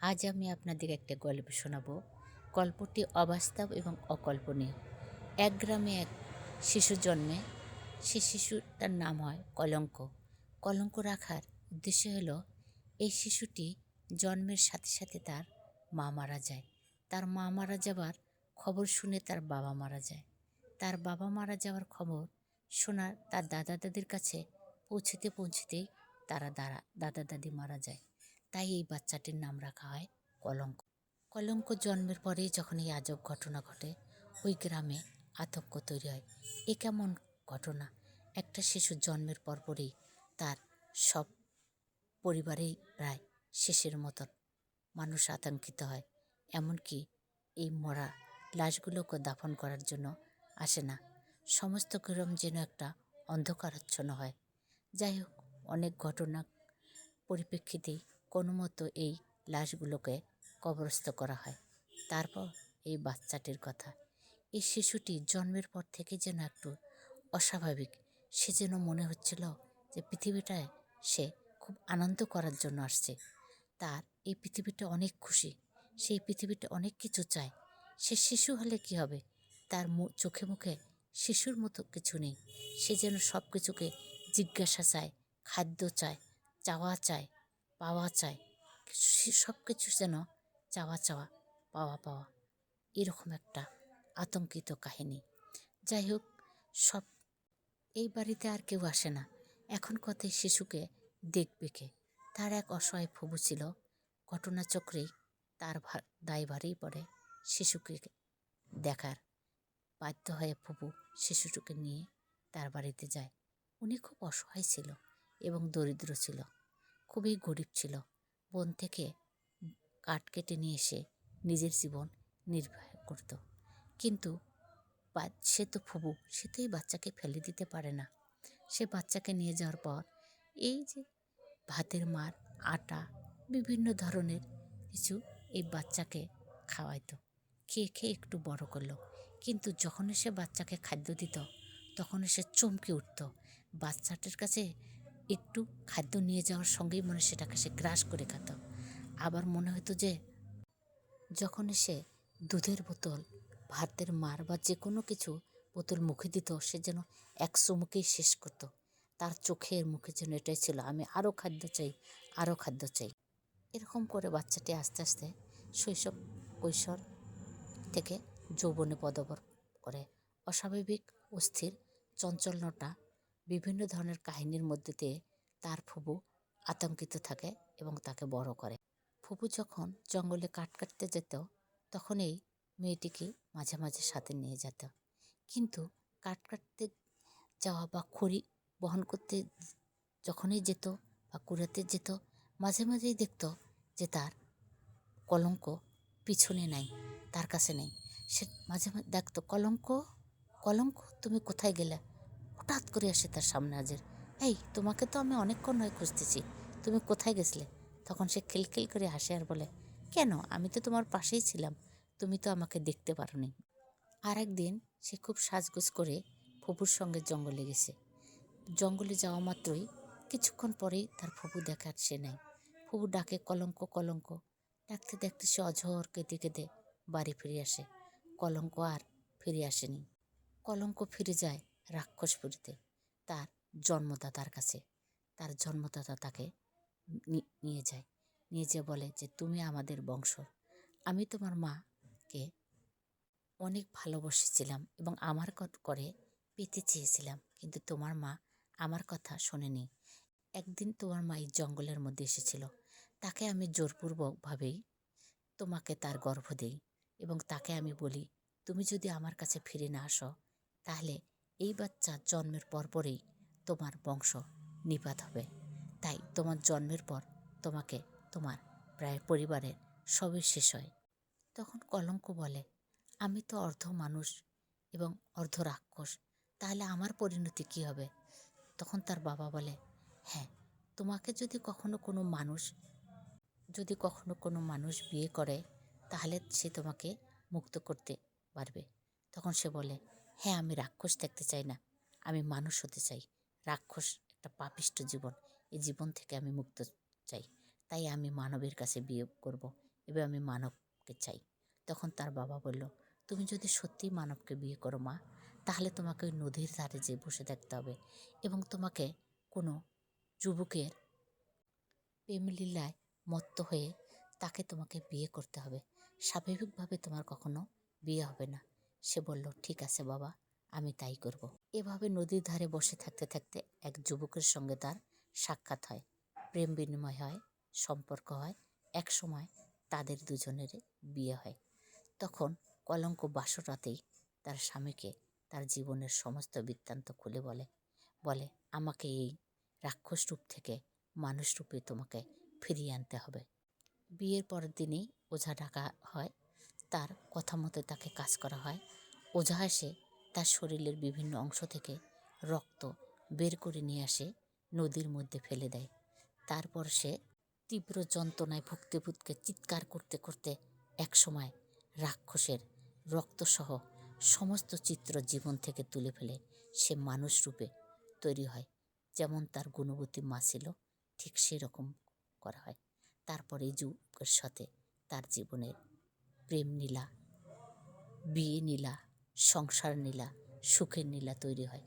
আজ আমি আপনাদের একটা গল্প শোনাবো। গল্পটি অবাস্তব এবং অকল্পনীয়। এক গ্রামে এক শিশু জন্মে। সে শিশুটার নাম হয় কলঙ্ক। কলঙ্ক রাখার উদ্দেশ্য হলো, এই শিশুটি জন্মের সাথে সাথে তার মা মারা যায়। তার মা মারা যাবার খবর শুনে তার বাবা মারা যায়। তার বাবা মারা যাওয়ার খবর শোনার তার দাদা দাদির কাছে পৌঁছতে পৌঁছতেই তারা দাদা দাদা দাদি মারা যায়। তাই এই বাচ্চাটির নাম রাখা হয় কলঙ্ক। কলঙ্ক জন্মের পরেই যখন এই আজব ঘটনা ঘটে, ওই গ্রামে আতঙ্ক তৈরি হয়। এ কেমন ঘটনা? একটা শিশু জন্মের পরপরই তার সব পরিবারেই প্রায় শেষের মতন মানুষ আতঙ্কিত হয়। এমনকি এই মরা লাশগুলোকে দাফন করার জন্য আসে না। সমস্ত গ্রাম যেন একটা অন্ধকারাচ্ছন্ন হয়। যাই হোক, অনেক ঘটনা পরিপ্রেক্ষিতেই কোনো মতো এই লাশগুলোকে কবরস্থ করা হয়। তারপর এই বাচ্চাটির কথা। এই শিশুটি জন্মের পর থেকে যেন একটু অস্বাভাবিক। সে যেন মনে হচ্ছিল যে পৃথিবীটায় সে খুব আনন্দ করার জন্য আসছে। তার এই পৃথিবীটা অনেক খুশি। সেই পৃথিবীটা অনেক কিছু চায়। সে শিশু হলে কি হবে? তার চোখে মুখে শিশুর মতো কিছু নেই। সে যেন সব কিছুকে জিজ্ঞাসা চায়, খাদ্য চায়, চাওয়া চায়। পাওয়া চায় সব কিছু যেন চাওয়া চাওয়া, পাওয়া পাওয়া এরকম একটা আতঙ্কিত কাহিনী। যাই হোক, সব এই বাড়িতে আর কেউ আসে না। এখন কথায় শিশুকে দেখবে কে? তার এক অসহায় ফুবু ছিল। ঘটনাচক্রেই তার দায়ভারেই পড়ে শিশুকে দেখার। বাধ্য হয়ে ফুপু শিশুটিকে নিয়ে তার বাড়িতে যায়। উনি খুব অসহায় ছিল এবং দরিদ্র ছিল। খুবই গরিব ছিল। বন থেকে কাঠ কেটে নিয়ে এসে নিজের জীবন নির্বাহ করত। কিন্তু সে তো ফুবু, সে তো এই বাচ্চাকে ফেলে দিতে পারে না। সে বাচ্চাকে নিয়ে যাওয়ার পর এই যে ভাতের মার, আটা, বিভিন্ন ধরনের কিছু এই বাচ্চাকে খাওয়াইতো। খেয়ে খেয়ে একটু বড় করল। কিন্তু যখন সে বাচ্চাকে খাদ্য দিত তখন সে চমকে উঠত। বাচ্চাটার কাছে একটু খাদ্য নিয়ে যাওয়ার সঙ্গেই মনে সেটাকে সে গ্রাস করে খেত। আবার মনে হতো যে, যখন সে দুধের বোতল, ভাতের মার বা যে কোনো কিছু বোতল মুখে দিত, সে যেন এক চুমুকেই শেষ করত। তার চোখের মুখে যেন এটাই ছিল, আমি আরও খাদ্য চাই আরও খাদ্য চাই। এরকম করে বাচ্চাটি আস্তে আস্তে শৈশব কৈশোর থেকে যৌবনে পদবর করে। অস্বাভাবিক অস্থির চঞ্চলনটা বিভিন্ন ধরনের কাহিনীর মধ্যে দিয়ে তার ফুবু আতঙ্কিত থাকে এবং তাকে বড় করে। ফুবু যখন জঙ্গলে কাঠ কাটতে যেত তখন এই মেয়েটিকে মাঝে মাঝে সাথে নিয়ে যেত। কিন্তু কাঠ কাটতে যাওয়া বা খড়ি বহন করতে যখনই যেত বা কুড়াতে যেত, মাঝে মাঝেই দেখত যে তার কলঙ্ক পিছনে নাই, তার কাছে নেই। সে মাঝে মাঝে দেখতো, কলঙ্ক? কলঙ্ক? তুমি কোথায় গেলে? হঠাৎ করে আসে তার সামনে হাজির। এই, তোমাকে তো আমি অনেকক্ষণ নয় খুঁজতেছি। তুমি কোথায় গেছিলে? তখন সে খিলখিল করে হাসে আর বলে, কেন? আমি তো তোমার পাশেই ছিলাম। তুমি তো আমাকে দেখতে পারোনি। আর একদিন সে খুব সাজগোজ করে ফুপুর সঙ্গে জঙ্গলে গেছে। জঙ্গলে যাওয়া মাত্রই কিছুক্ষণ পরেই তার ফুপু দেখার সে নেয় ফুপু ডাকে কলঙ্ক কলঙ্ক। ডাকতে দেখতে সে অঝর কেঁদে কেঁদে বাড়ি ফিরে আসে। কলঙ্ক আর ফিরে আসেনি। কলঙ্ক ফিরে যায় রাক্ষসপুরীতে তার জন্মদাতার কাছে, তার জন্মদাতা তাকে নিয়ে যায়। নিয়ে যেয়ে বলে যে, তুমি আমাদের বংশ আমি তোমার মাকে অনেক ভালোবসেছিলাম এবং আমার করে পেতে চেয়েছিলাম। কিন্তু তোমার মা আমার কথা শোনেনি। একদিন তোমার মা এই জঙ্গলের মধ্যে এসেছিল। তাকে আমি জোরপূর্বকভাবেই তোমাকে তার গর্ভ দেই এবং তাকে আমি বলি, তুমি যদি আমার কাছে ফিরে না আসো, তাহলে এই বাচ্চা জন্মের পরপরেই তোমার বংশ নিপাত হবে। তাই তোমার জন্মের পর তোমাকে তোমার প্রায় পরিবারের সবই শেষ হয়। তখন কলঙ্ক বলে, আমি তো অর্ধ মানুষ এবং অর্ধ রাক্ষস, তাহলে আমার পরিণতি কি হবে? তখন তার বাবা বলে হ্যাঁ তোমাকে যদি কখনো কোনো মানুষ, যদি কখনো কোনো মানুষ বিয়ে করে, তাহলে সে তোমাকে মুক্ত করতে পারবে। তখন সে বলে হ্যাঁ আমি রাক্ষস দেখতে চাই না। আমি মানুষ হতে চাই। রাক্ষস একটা পাপিষ্ট জীবন। এই জীবন থেকে আমি মুক্ত চাই। তাই আমি মানবের কাছে বিয়ে করব এবার আমি মানবকে চাই। তখন তার বাবা বলল, তুমি যদি সত্যিই মানবকে বিয়ে করো মা, তাহলে তোমাকে ওই নদীর ধারে যেয়ে বসে থাকতে হবে এবং তোমাকে কোনো যুবকের প্রেমলীলায় মত্ত হয়ে তাকে তোমাকে বিয়ে করতে হবে। স্বাভাবিকভাবে তোমার কখনো বিয়ে হবে না। সে বলল, ঠিক আছে বাবা, আমি তাই করব। এভাবে নদীর ধারে বসে থাকতে থাকতে এক যুবকের সঙ্গে তার সাক্ষাৎ হয়, প্রেম বিনিময় হয়, সম্পর্ক হয়, এক সময় তাদের দুজনের বিয়ে হয়। তখন কলঙ্ক বাসরাতেই তার স্বামীকে তার জীবনের সমস্ত বৃত্তান্ত খুলে বলে বলে, আমাকে এই রাক্ষস রূপ থেকে মানুষ রূপে তোমাকে ফিরিয়ে আনতে হবে। বিয়ের পরের দিনই ওঝা ডাকা হয় তার কথা মতো তাকে কাজ করা হয়। ওঝা এসে তার শরীরের বিভিন্ন অংশ থেকে রক্ত বের করে নিয়ে আসে, নদীর মধ্যে ফেলে দেয়। তারপর সে তীব্র যন্ত্রণায় ভুগতে চিৎকার করতে করতে একসময় রাক্ষসের রক্তসহ সমস্ত চিত্র জীবন থেকে তুলে ফেলে। সে মানুষ রূপে তৈরি হয়, যেমন তার গুণবতী মা ছিল, ঠিক সেরকম করা হয়। তারপরে যুগের সাথে তার জীবনের প্রেম নীলা বিয়ে নীলা সংসার নীলা সুখের নীলা তৈরি হয়।